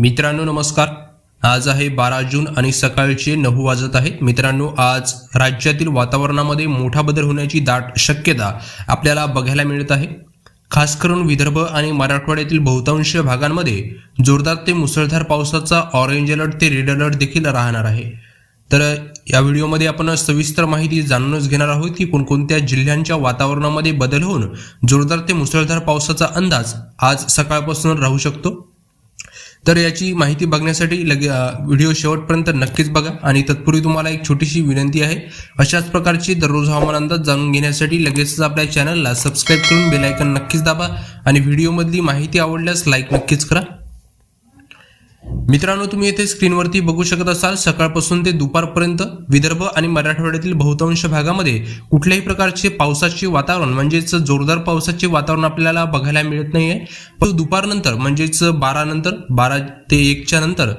मित्रांनो नमस्कार. आज आहे बारा जून आणि सकाळचे नऊ वाजत आहेत. मित्रांनो आज राज्यातील वातावरणामध्ये मोठा बदल होण्याची दाट शक्यता आपल्याला बघायला मिळत आहे. खास करून विदर्भ आणि मराठवाड्यातील बहुतांश भागांमध्ये जोरदार ते मुसळधार पावसाचा ऑरेंज अलर्ट ते रेड अलर्ट देखील राहणार आहे. तर या व्हिडिओमध्ये आपण सविस्तर माहिती जाणूनच घेणार आहोत की कोणकोणत्या जिल्ह्यांच्या वातावरणामध्ये बदल होऊन जोरदार ते मुसळधार पावसाचा अंदाज आज सकाळपासून राहू शकतो. तर याची माहिती बघण्यासाठी लगे व्हिडिओ शेवटपर्यंत नक्कीच बघा. आणि तत्पूर्वी तुम्हाला एक छोटीशी विनंती आहे. अशाच प्रकारची दररोज हवामान अंदाज जाणून घेण्यासाठी लगेचच आपल्या चॅनलला सबस्क्राईब करून बेलायकन नक्कीच दाबा. आणि व्हिडिओमधली माहिती आवडल्यास लाईक नक्कीच करा. मित्रांनो तुम्ही येथे स्क्रीनवरती बघू शकत असाल सकाळपासून ते दुपारपर्यंत विदर्भ आणि मराठवाड्यातील बहुतांश भागामध्ये कुठल्याही प्रकारचे पावसाचे वातावरण म्हणजेच जोरदार पावसाचे वातावरण आपल्याला बघायला मिळत नाही आहे पण दुपारनंतर म्हणजेच बारा नंतर बारा ते एकच्या नंतर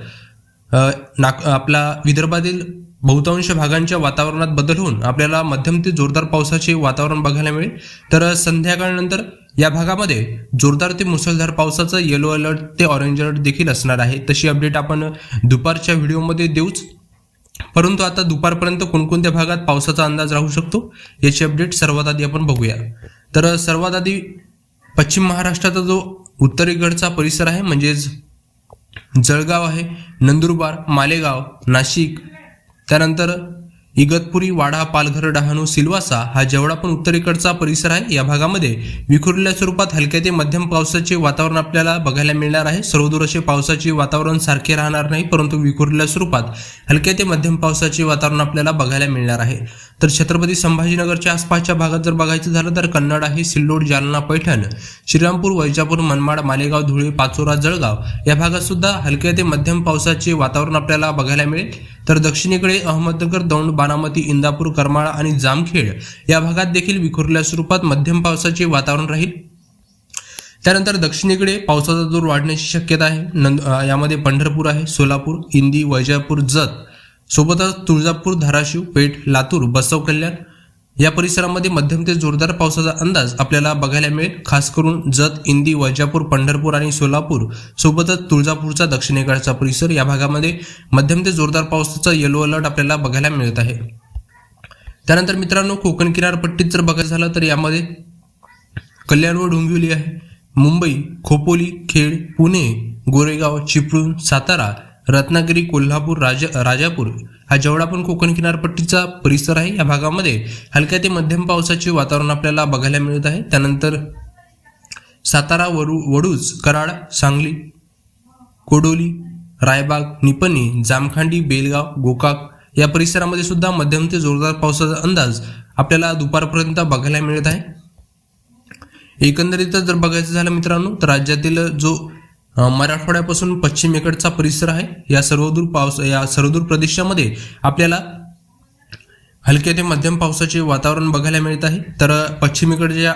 नाक नाग आपला विदर्भातील बहुतांश भागांच्या वातावरणात बदल होऊन आपल्याला मध्यम ते जोरदार पावसाचे वातावरण बघायला मिळेल. तर संध्याकाळनंतर या भागामध्ये जोरदार ते मुसळधार पावसाचं येलो अलर्ट ते ऑरेंज अलर्ट देखील असणार आहे. तशी अपडेट आपण दुपारच्या व्हिडिओमध्ये देऊच. परंतु आता दुपारपर्यंत कोणकोणत्या भागात पावसाचा अंदाज राहू शकतो याची अपडेट सर्वात आधी आपण बघूया. तर सर्वात आधी पश्चिम महाराष्ट्राचा जो उत्तरेकडचा परिसर आहे म्हणजेच जळगाव आहे नंदुरबार मालेगाव नाशिक त्यानंतर इगतपुरी वाडा पालघर डहाणू सिल्वासा हा जेवढा पण उत्तरेकडचा परिसर आहे या भागामध्ये विखुरलेल्या स्वरूपात हलक्या ते मध्यम पावसाचे वातावरण आपल्याला बघायला मिळणार आहे. सर्वदूर असे पावसाचे वातावरण सारखे राहणार नाही परंतु विखुरलेल्या स्वरूपात हलक्या ते मध्यम पावसाचे वातावरण आपल्याला बघायला मिळणार आहे. तर छत्रपती संभाजीनगरच्या आसपासच्या भागात जर बघायचं झालं तर कन्नड आहे सिल्लोड जालना पैठण श्रीरामपूर वैजापूर मनमाड मालेगाव धुळे पाचोरा जळगाव या भागात सुद्धा हलक्या ते मध्यम पावसाचे वातावरण आपल्याला बघायला मिळेल. तर दक्षिणेकडे अहमदनगर दौंड बारामती इंदापूर करमाळा आणि जामखेड या भागात देखील विखुरल्या स्वरूपात मध्यम पावसाचे वातावरण राहील. त्यानंतर दक्षिणेकडे पावसाचा जोर वाढण्याची शक्यता आहे. नंद यामध्ये पंढरपूर आहे सोलापूर इंदी वैजापूर जत सोबतच तुळजापूर धाराशिव पेठ लातूर बसव कल्याण या परिसरामध्ये मध्यम ते जोरदार पावसाचा अंदाज आपल्याला बघायला मिळेल. खास करून जत इंदी वैजापूर पंढरपूर आणि सोलापूर सोबतच तुळजापूरचा दक्षिणेकडचा परिसर या भागामध्ये मध्यम ते जोरदार पावसाचा येलो अलर्ट आपल्याला बघायला मिळत आहे. त्यानंतर मित्रांनो कोकण किनारपट्टीत जर बघायचं झालं तर यामध्ये कल्याण व डोंबिवली आहे. मुंबई खोपोली खेड पुणे गोरेगाव चिपळूण सातारा रत्नागिरी कोल्हापूर राजा राजापूर हा जेवढा पण कोकण किनारपट्टीचा परिसर आहे या भागामध्ये हलक्या ते मध्यम पावसाचे वातावरण आपल्याला बघायला मिळत आहे. त्यानंतर सातारा वडू वडूज कराड सांगली कोडोली रायबाग निपणी जामखांडी बेलगाव गोकाक या परिसरामध्ये सुद्धा मध्यम ते जोरदार पावसाचा अंदाज आपल्याला दुपारपर्यंत बघायला मिळत आहे. एकंदरीत जर बघायचं झालं मित्रांनो तर राज्यातील जो मराठवाड्यापासून पश्चिमेकडचा परिसर आहे. या सर्वदूर पावस या सर्वदूर प्रदेशामध्ये आपल्याला हलक्या ते मध्यम पावसाचे वातावरण बघायला मिळत आहे. तर पश्चिमेकडच्या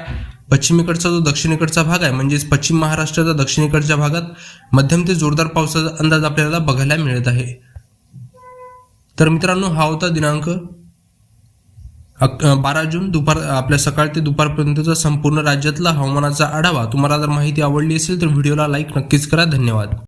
पश्चिमेकडचा जो दक्षिणेकडचा भाग आहे म्हणजेच पश्चिम महाराष्ट्राच्या दक्षिणेकडच्या भागात मध्यम ते जोरदार पावसाचा अंदाज आपल्याला बघायला मिळत आहे. तर मित्रांनो हा होता दिनांक बारा जून दुपार आपल्या सकाळ ते दुपारपर्यंतचा संपूर्ण राज्यातला हवामानाचा आढावा. तुम्हाला जर माहिती आवडली असेल तर व्हिडिओला लाईक नक्कीच करा. धन्यवाद.